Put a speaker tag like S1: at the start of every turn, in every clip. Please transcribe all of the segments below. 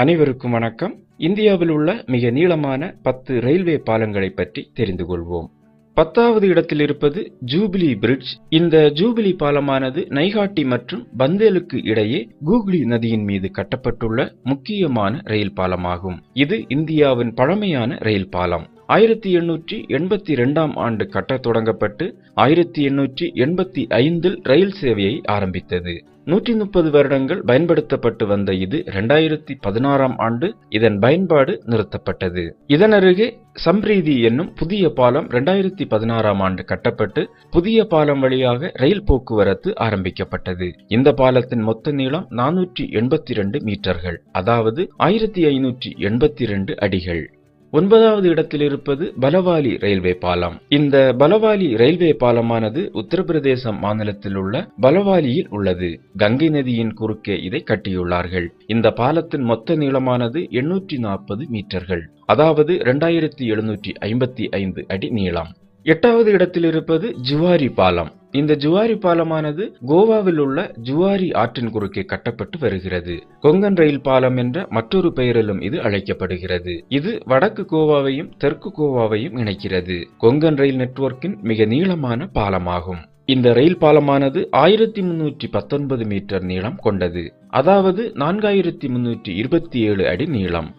S1: அனைவருக்கும் வணக்கம். இந்தியாவில் உள்ள மிக நீளமான பத்து ரயில்வே பாலங்களை பற்றி தெரிந்து கொள்வோம். பத்தாவது இடத்தில் இருப்பது ஜூபிலி பிரிட்ஜ். இந்த ஜூபிலி பாலமானது நைகாட்டி மற்றும் பந்தேலுக்கு இடையே கூகுளி நதியின் மீது கட்டப்பட்டுள்ள முக்கியமான ரயில் பாலமாகும். இது இந்தியாவின் பழமையான ரயில் பாலம். ஆயிரத்தி எண்ணூற்றி எண்பத்தி இரண்டாம் ஆண்டு கட்டத் தொடங்கப்பட்டு ஆயிரத்தி எண்ணூற்றி எண்பத்தி ஐந்தில் ரயில் சேவையை ஆரம்பித்தது. நூற்றி முப்பது வருடங்கள் பயன்படுத்தப்பட்டு வந்த இது இரண்டாயிரத்தி பதினாறாம் ஆண்டு இதன் பயன்பாடு நிறுத்தப்பட்டது. இதனருகே சம்ரீதி சம்ப்ரீதி என்னும் புதிய பாலம் இரண்டாயிரத்தி பதினாறாம் ஆண்டு கட்டப்பட்டு புதிய பாலம் வழியாக ரயில் போக்குவரத்து ஆரம்பிக்கப்பட்டது. இந்த பாலத்தின் மொத்த நீளம் நானூற்றி எண்பத்தி இரண்டு மீட்டர்கள் அதாவது ஆயிரத்தி ஐநூற்றி எண்பத்தி இரண்டு அடிகள். ஒன்பதாவது இடத்தில் இருப்பது பலவாலி ரயில்வே பாலம். இந்த பலவாலி ரயில்வே பாலமானது உத்தரப்பிரதேசம் மாநிலத்தில் உள்ள பலவாலியில் உள்ளது. கங்கை நதியின் குறுக்கே இதை கட்டியுள்ளார்கள். இந்த பாலத்தின் மொத்த நீளமானது எண்ணூற்றி நாற்பது மீட்டர்கள். அதாவது இரண்டாயிரத்தி எழுநூற்றி ஐம்பத்தி ஐந்து அடி நீளம். எட்டாவது இடத்தில் இருப்பது ஜுவாரி பாலம். இந்த ஜுவாரி பாலமானது கோவாவில் உள்ள ஜுவாரி ஆற்றின் குறுக்கே கட்டப்பட்டு வருகிறது. கொங்கன் ரயில் பாலம் என்ற மற்றொரு பெயரிலும் இது அழைக்கப்படுகிறது. இது வடக்கு கோவாவையும் தெற்கு கோவாவையும் இணைக்கிறது. கொங்கன் ரயில் நெட்வொர்க்கின் மிக நீளமான பாலமாகும். இந்த ரயில் பாலமானது ஆயிரத்தி முன்னூற்றி பத்தொன்பது மீட்டர் நீளம் கொண்டது. அதாவது நான்காயிரத்தி முன்னூற்றி இருபத்தி ஏழு அடி நீளம்.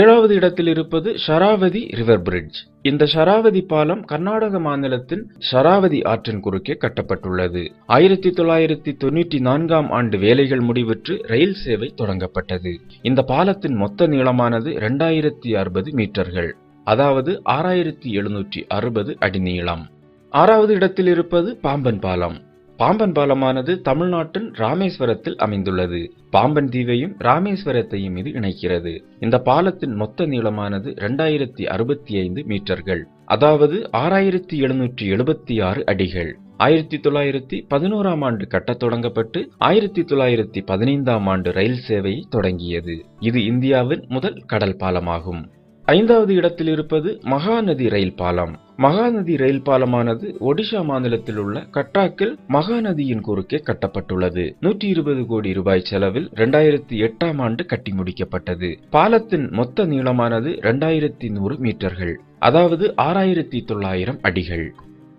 S1: ஏழாவது இடத்தில் இருப்பது ஷராவதி ரிவர் பிரிட்ஜ். இந்த ஷராவதி பாலம் கர்நாடக மாநிலத்தின் ஷராவதி ஆற்றின் குறுக்கே கட்டப்பட்டுள்ளது. ஆயிரத்தி தொள்ளாயிரத்தி தொண்ணூற்றி நான்காம் ஆண்டு வேலைகள் முடிவுற்று ரயில் சேவை தொடங்கப்பட்டது. இந்த பாலத்தின் மொத்த நீளமானது இரண்டாயிரத்தி அறுபது மீட்டர்கள். அதாவது ஆறாயிரத்தி எழுநூற்றி அறுபது அடி நீளம். ஆறாவது இடத்தில் இருப்பது பாம்பன் பாலம். பாம்பன் பாலமானது தமிழ்நாட்டின் ராமேஸ்வரத்தில் அமைந்துள்ளது. பாம்பன் தீவையும் ராமேஸ்வரத்தையும் இது இணைக்கிறது. இந்த பாலத்தின் மொத்த நீளமானது இரண்டாயிரத்தி அறுபத்தி ஐந்து மீட்டர்கள். அதாவது ஆறாயிரத்தி எழுநூற்றி எழுபத்தி ஆறு அடிகள். ஆயிரத்தி தொள்ளாயிரத்தி பதினோராம் ஆண்டு கட்டத் தொடங்கப்பட்டு ஆயிரத்தி தொள்ளாயிரத்தி பதினைந்தாம் ஆண்டு ரயில் சேவை தொடங்கியது. இது இந்தியாவின் முதல் கடல் பாலமாகும். ஐந்தாவது இடத்தில் இருப்பது மகாநதி ரயில் பாலம். மகாநதி ரயில் பாலமானது ஒடிஷா மாநிலத்தில் உள்ள கட்டாக்கில் மகாநதியின் குறுக்கே கட்டப்பட்டுள்ளது. நூற்றி இருபது கோடி ரூபாய் செலவில் இரண்டாயிரத்தி எட்டாம் ஆண்டு கட்டி முடிக்கப்பட்டது. பாலத்தின் மொத்த நீளமானது இரண்டாயிரத்தி நூறு மீட்டர்கள் அதாவது ஆறாயிரத்தி தொள்ளாயிரம் அடிகள்.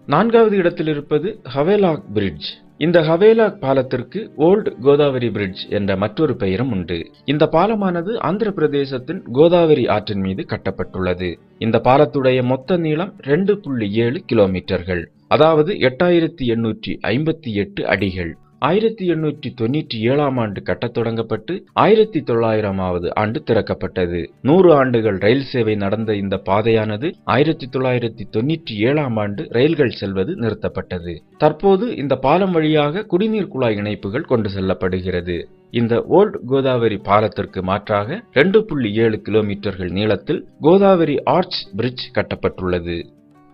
S1: நான்காவது இடத்தில் இருப்பது ஹவேலாக் பிரிட்ஜ். இந்த ஹவேலாக் பாலத்திற்கு ஓல்ட் கோதாவரி பிரிட்ஜ் என்ற மற்றொரு பெயரும் உண்டு. இந்த பாலமானது ஆந்திர பிரதேசத்தின் கோதாவரி ஆற்றின் மீது கட்டப்பட்டுள்ளது. இந்த பாலத்துடைய மொத்த நீளம் ரெண்டு புள்ளி ஏழு கிலோமீட்டர்கள். அதாவது எட்டாயிரத்தி எண்ணூற்றி ஐம்பத்தி எட்டு அடிகள். ஆயிரத்தி எண்ணூற்றி தொண்ணூற்றி ஏழாம் ஆண்டு கட்டத் தொடங்கப்பட்டு ஆயிரத்தி தொள்ளாயிரமாவது ஆண்டு திறக்கப்பட்டது. நூறு ஆண்டுகள் ரயில் சேவை நடந்த இந்த பாதையானது ஆயிரத்தி தொள்ளாயிரத்தி தொண்ணூற்றி ஏழாம் ஆண்டு ரயில்கள் செல்வது நிறுத்தப்பட்டது. தற்போது இந்த பாலம் வழியாக குடிநீர் குழாய் இணைப்புகள் கொண்டு செல்லப்படுகிறது. இந்த ஓல்ட் கோதாவரி பாலத்திற்கு மாற்றாக ரெண்டு புள்ளி ஏழு கிலோமீட்டர்கள் நீளத்தில் கோதாவரி ஆர்ச் பிரிட்ஜ் கட்டப்பட்டுள்ளது.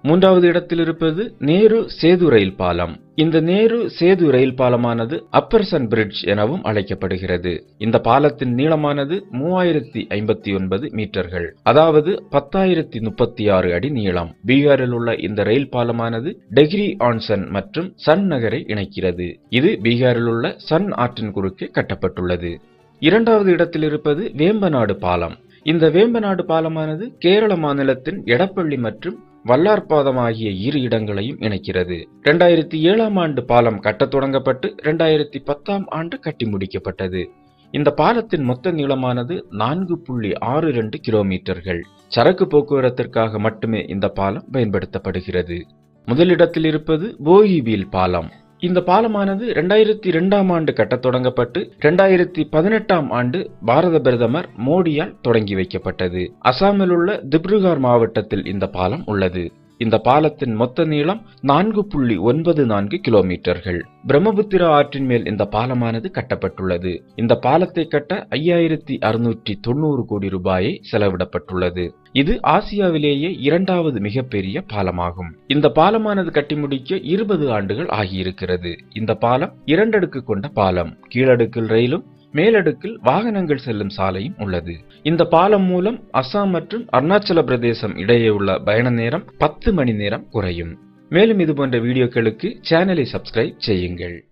S1: மூன்றாவது இடத்தில் இருப்பது நேரு சேது ரயில் பாலம். இந்த நேரு சேது ரயில் பாலமானது அப்பர்சன் பிரிட்ஜ் எனவும் அழைக்கப்படுகிறது. இந்த பாலத்தின் நீளமானது மூவாயிரத்தி ஐம்பத்தி ஒன்பது மீட்டர்கள். அதாவது பத்தாயிரத்தி முப்பத்தி ஆறு அடி நீளம். பீகாரில் உள்ள இந்த ரயில் பாலமானது டெகிரி ஆன்சன் மற்றும் சன் நகரை இணைக்கிறது. இது பீகாரில் உள்ள சன் ஆற்றின் குறுக்கே கட்டப்பட்டுள்ளது. இரண்டாவது இடத்தில் இருப்பது வேம்பநாடு பாலம். இந்த வேம்பநாடு பாலமானது கேரள மாநிலத்தின் எடப்பள்ளி மற்றும் வல்லார்பாதம் ஆகிய இரு இடங்களையும் இணைக்கிறது. இரண்டாயிரத்தி ஏழாம் ஆண்டு பாலம் கட்டத் தொடங்கப்பட்டு இரண்டாயிரத்தி பத்தாம் ஆண்டு கட்டி முடிக்கப்பட்டது. இந்த பாலத்தின் மொத்த நீளமானது நான்கு புள்ளி ஆறு இரண்டு கிலோமீட்டர்கள். சரக்கு போக்குவரத்திற்காக மட்டுமே இந்த பாலம் பயன்படுத்தப்படுகிறது. முதலிடத்தில் இருப்பது போகிபீல் பாலம். இந்த பாலமானது இரண்டாயிரத்தி இரண்டாம் ஆண்டு கட்டத் தொடங்கப்பட்டு இரண்டாயிரத்தி பதினெட்டாம் ஆண்டு பாரத பிரதமர் மோடியால் தொடங்கி வைக்கப்பட்டது. அசாமில் உள்ள திப்ருகார் மாவட்டத்தில் இந்த பாலம் உள்ளது. இந்த பாலத்தின் மொத்த நீளம் நான்கு புள்ளி ஒன்பது நான்கு கிலோமீட்டர்கள். பிரம்மபுத்திரா ஆற்றின் மேல் இந்த பாலமானது கட்டப்பட்டுள்ளது. இந்த பாலத்தை கட்ட ஐயாயிரத்தி அறுநூற்றி தொண்ணூறு கோடி ரூபாயை செலவிடப்பட்டுள்ளது. இது ஆசியாவிலேயே இரண்டாவது மிகப்பெரிய பாலமாகும். இந்த பாலமானது கட்டி முடிக்க இருபது ஆண்டுகள் ஆகியிருக்கிறது. இந்த பாலம் இரண்டடுக்கு கொண்ட பாலம். கீழடுக்கில் ரயிலும் மேலடுக்கில் வாகனங்கள் செல்லும் சாலையும் உள்ளது. இந்த பாலம் மூலம் அஸ்ஸாம் மற்றும் அருணாச்சல பிரதேசம் இடையே உள்ள பயண நேரம் பத்து மணி நேரம் குறையும். மேலும் இது போன்ற வீடியோக்களுக்கு சேனலை சப்ஸ்கிரைப் செய்யுங்கள்.